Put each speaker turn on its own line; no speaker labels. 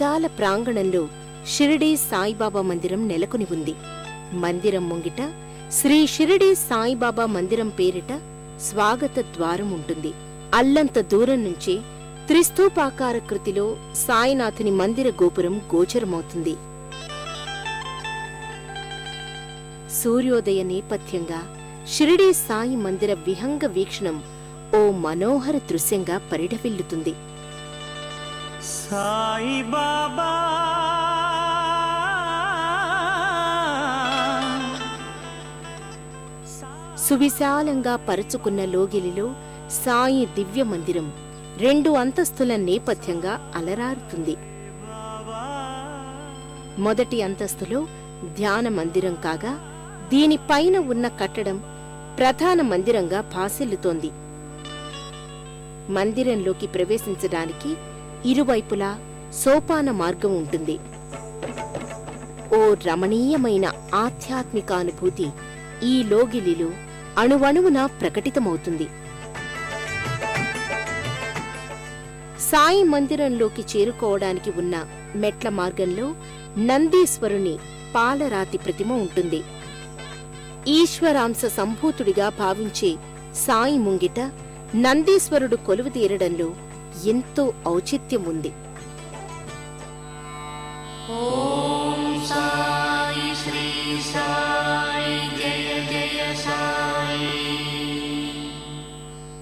విశాల ప్రాంగణంలో షిరిడీ సాయిబాబా మందిరం నెలకొని ఉంది. మందిరం ముంగిట శ్రీ షిరిడీ సాయిబాబా మందిరం పేరిట స్వాగత ద్వారం ఉంటుంది. అల్లంత దూరం నుంచి త్రిస్తూపాకార కృతిలో సాయినాథుని మందిర గోపురం గోచరమవుతుంది. సూర్యోదయ నేపథ్యంగా షిరిడీ సాయి మందిర విహంగ వీక్షణం ఓ మనోహర దృశ్యంగా పరిఢవిల్లుతుంది
సాయి బాబా.
సువిశాలంగా పరుచుకున్న లోగిలిలో సాయి దివ్య మందిరం రెండు అంతస్తుల నేపథ్యంగా అలరారుతుంది. మొదటి అంతస్తులో ధ్యాన మందిరం కాగా దీనిపైన ఉన్న కట్టడం ప్రధాన మందిరంగా భాసిల్లుతోంది. మందిరంలోకి ప్రవేశించడానికి ఇరువైపులా సోపాన మార్గం ఉంటుంది. ఓ రమణీయమైన ఆధ్యాత్మికానుభూతి ఈ లోగిలిలో అణువణువున ప్రకటితమవుతుంది. సాయి మందిరంలోకి చేరుకోవడానికి ఉన్న మెట్ల మార్గంలో నందీశ్వరుని పాలరాతి ప్రతిమ ఉంటుంది. ఈశ్వరాంశ సంభూతుడిగా భావించే సాయి ముంగిట నందీశ్వరుడు కొలువు తీరడంలో ఎంతో ఔచిత్యం ఉంది
ఓం సాయి శ్రీ సాయి